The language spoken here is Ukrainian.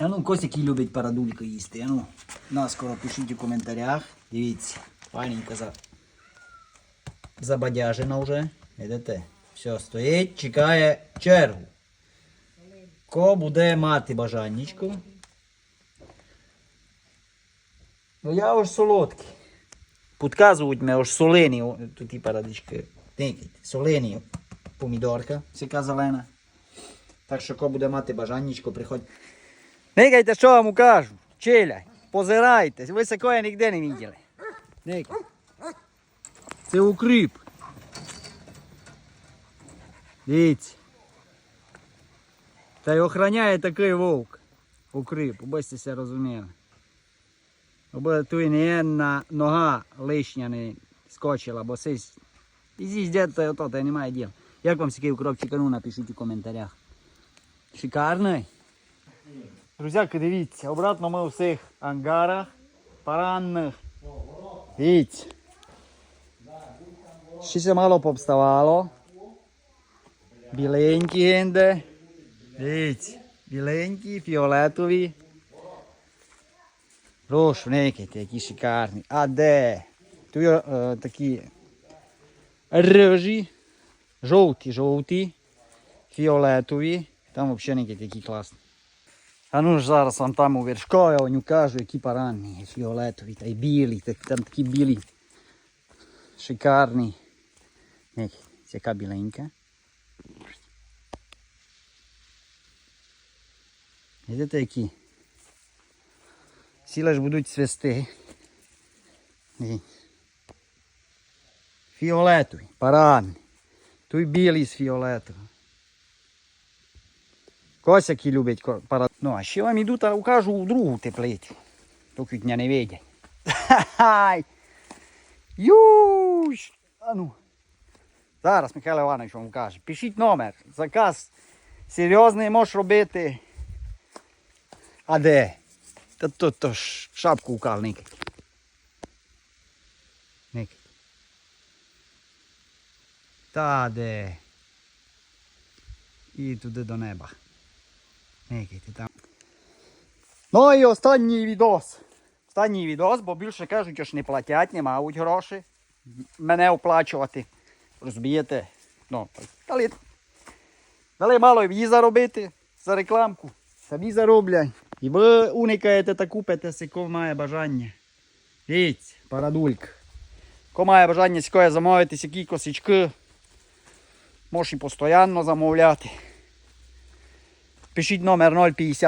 А ну, Костя, який любить парадульку їсти. А ну, наскоро пишіть у коментарях. Дивіться, файненько за... забадяжена вже. Видите? Все, стоїть, чекає чергу. Ко буде мати бажаннячко. Ну я аж солодкий. Підказують мене аж солені, ті парадички. Солені помідорка, сяка зелена. Так що ко буде мати бажаннячко, приходь. Никайте, що вам кажу. Чиляй, позирайте. Ви такое ніде не бачили. Никайте. Це укріп. Дивіться. Та й охороняє такий вовк. Укрип, обесте все розуміли. Аби тут не одна нога лишня не скочила, бо сись. І здесь де-то ото, та немає діла. Як вам такий укропчик, ну напишіть у коментарях. Шикарний. Друзяки, дивіться, обратно ми у всіх ангарах, паранних. Дивіться. Ще це мало повставало. Біленькі генде. Дивіться. Біленькі, фіолетові. Прошу, некайте, які шикарні. А де? Тут е, такі рижі, жовті, жовті, фіолетові. Там взагалі які класні. А ну ж зараз вам там у вершкові, я кажу, які паранні, фіолетові, та й білі, та, там такі білі, шикарні. Ні, яка біленька. Видите, які? Сіла ж будуть цвісти. Ні. Фіолетові, паранні. Той білий з фіолетовим. Косяки люблять ко- пара. Ну, а ще вам іду та укажу у другу теплицю. Тільки мене не видять. Ха-хай! Юш! А ну. Зараз Михайло Іванович вам каже. Пишіть номер. Заказ серйозний можеш робити. А де? Та то, то ж шапку укав, Ник. Ник. Та де? І туди до неба. Никайте там. Ну і останній відос. Останній відос, бо більше кажуть, що не платять, не мають грошей. Мене оплачувати. Розумієте? Ну, дали, дали мало їй заробити за рекламку. Самі зароблять. І ви уникаєте та купите, си кого має бажання. Дивіться, парадулька. Кого має бажання сікоє замовити сякі косички. Можеш і постійно замовляти. Пишіть номер 050.